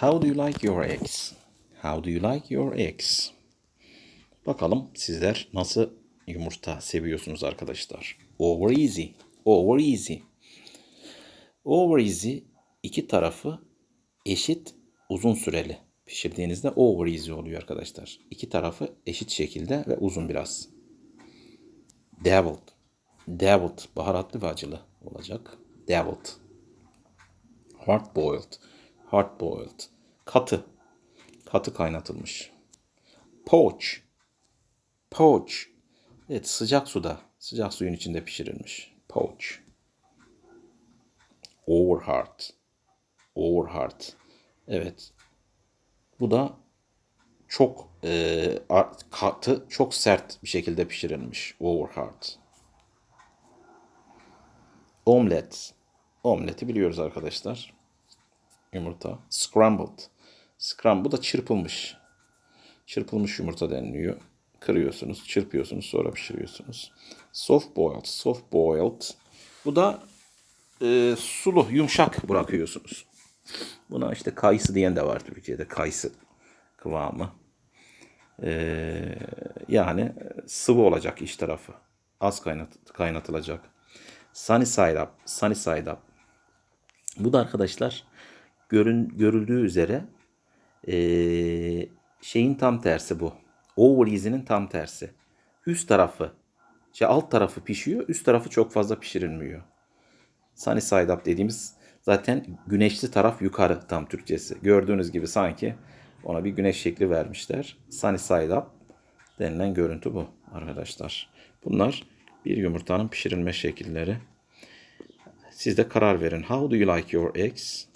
How do you like your eggs? How do you like your eggs? Bakalım sizler nasıl yumurta seviyorsunuz arkadaşlar. Over easy. Over easy. Over easy iki tarafı eşit uzun süreli pişirdiğinizde over easy oluyor arkadaşlar. İki tarafı eşit şekilde ve uzun biraz. Deviled. Deviled. Baharatlı ve acılı olacak. Deviled. Hard boiled. Hard boiled. Katı. Katı kaynatılmış. Poach. Poach. Evet sıcak suda. Sıcak suyun içinde pişirilmiş. Poach. Over hard. Over hard. Evet. Bu da çok e, katı, çok sert bir şekilde pişirilmiş. Over hard. Omlet. Omleti biliyoruz arkadaşlar. Yumurta. Scrambled. Scrambled. Bu da çırpılmış. Çırpılmış yumurta deniliyor. Kırıyorsunuz, çırpıyorsunuz, sonra pişiriyorsunuz. Soft boiled. Soft boiled. Bu da e, sulu, yumuşak bırakıyorsunuz. Buna işte kayısı diyen de var Türkiye'de. Kayısı kıvamı. Ee, yani sıvı olacak iç tarafı. Az kaynat, kaynatılacak. Sunny side up. Sunny side up. Bu da arkadaşlar görün, görüldüğü üzere ee, şeyin tam tersi bu. Over easy'nin tam tersi. Üst tarafı, şey alt tarafı pişiyor, üst tarafı çok fazla pişirilmiyor. Sunny side up dediğimiz zaten güneşli taraf yukarı tam Türkçesi. Gördüğünüz gibi sanki ona bir güneş şekli vermişler. Sunny side up denilen görüntü bu arkadaşlar. Bunlar bir yumurtanın pişirilme şekilleri. Siz de karar verin. How do you like your eggs?